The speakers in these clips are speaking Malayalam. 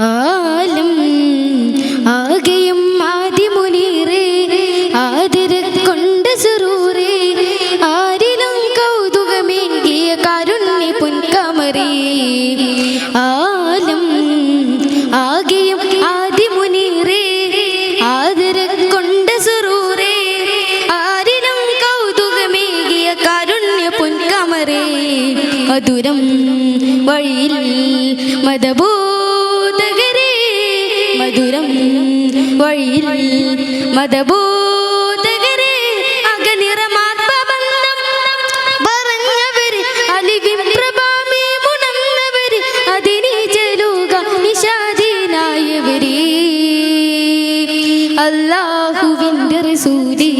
ആലം ആകെയും ആദിമുനീറേ ആതിരക്കൊണ്ട് സുറൂറേ ആരിലും കൗതുകമേകിയ കാരുണ്യ പുൻകമറേ. ആലം ആകെയും ആദിമുനീറേ ആതിരക്കൊണ്ട് സുറൂറേ ആരിലും കൗതുകമേകിയ കാരുണ്യ പുൻകമറേ. മധുരം വഴിയിൽ മതബോധകരേ മധുരം വഴിയിൽ മതബോധകരേ അകനിറമാത്മബന്ധം പറഞ്ഞവര് അലിവിം പ്രഭാമേ മുണന്നവര് അതിനെ ചെലുക നിഷാദീനായവരേ അല്ലാഹുവിന്റെ റസൂലി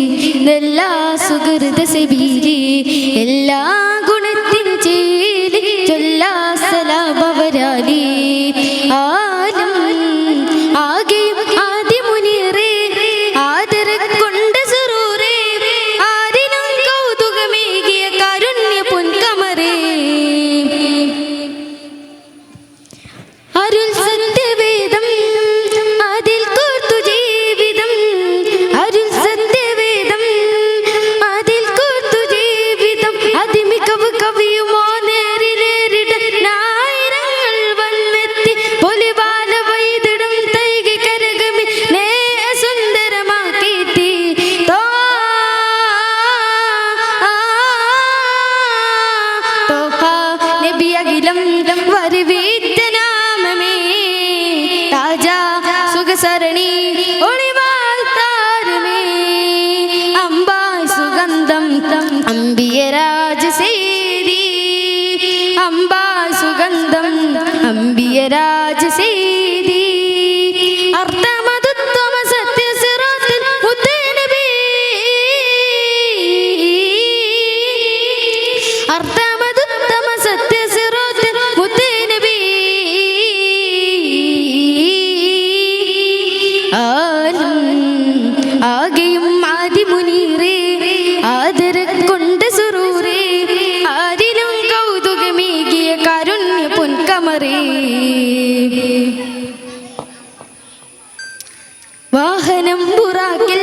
എല്ലാ സുഹൃത സബീരി എല്ലാ താജാ സുഖസരണി ഒളിവാൾ താരമേ. അമ്പായ് സുഗന്ധം അമ്പിയരാജ സേരി അമ്പാ സുഗന്ധം അമ്പിയരാജ സേരി അർത്ഥമതുത്വമ സത്യസിറാത്തിൽ മുത്തനബി അർത്ഥമതുത്തമ ആലും ആകെയും ആദിമുനീറേ ആദര കൊണ്ട് സുറൂറേ ആരിലും കൗതുകമേകിയ കാരുണ്യ പൊൻകമറേ. വാഹനം പുറാക്കിൽ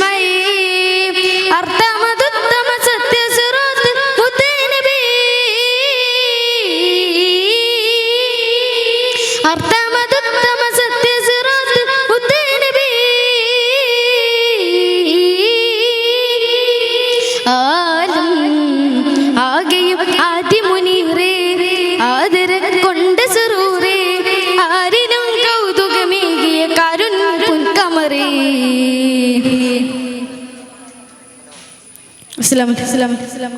മഴേ അർത്ഥമതുത്തമ സത്യസിറാത്ത് മുത്തനബി ইসলাম ইসলাম ইসলাম